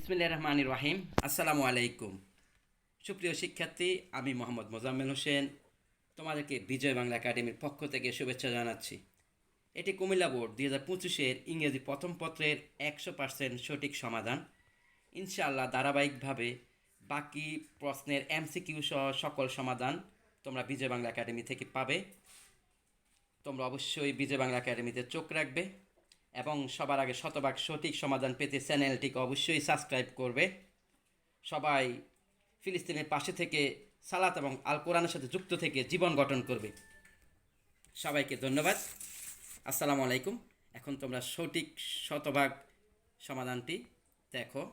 ইসমিল্লা রহমান রাহিম। আসসালামু আলাইকুম। সুপ্রিয় শিক্ষার্থী, আমি মোহাম্মদ মোজাম্মেল হোসেন, তোমাদেরকে বিজয় বাংলা একাডেমির পক্ষ থেকে শুভেচ্ছা জানাচ্ছি। এটি কুমিল্লা বোর্ড দুই হাজার পঁচিশের ইংরেজি প্রথম পত্রের একশো পার্সেন্ট সঠিক সমাধান। ইনশাআল্লাহ ধারাবাহিকভাবে বাকি প্রশ্নের এমসিকিউ সহ সকল সমাধান তোমরা বিজয় বাংলা একাডেমি থেকে পাবে। তোমরা অবশ্যই বিজয় বাংলা একাডেমিতে চোখ রাখবে। এবং সবার আগে শতভাগ সঠিক সমাধান পেতে চ্যানেলটিকে অবশ্যই সাবস্ক্রাইব করবে। সবাই ফিলিস্তিনের পাশে থেকে সালাত এবং আল কোরআনের সাথে যুক্ত থেকে জীবন গঠন করবে। সবাইকে ধন্যবাদ। আসসালামু আলাইকুম। এখন তোমরা সঠিক শতভাগ সমাধানটি দেখো।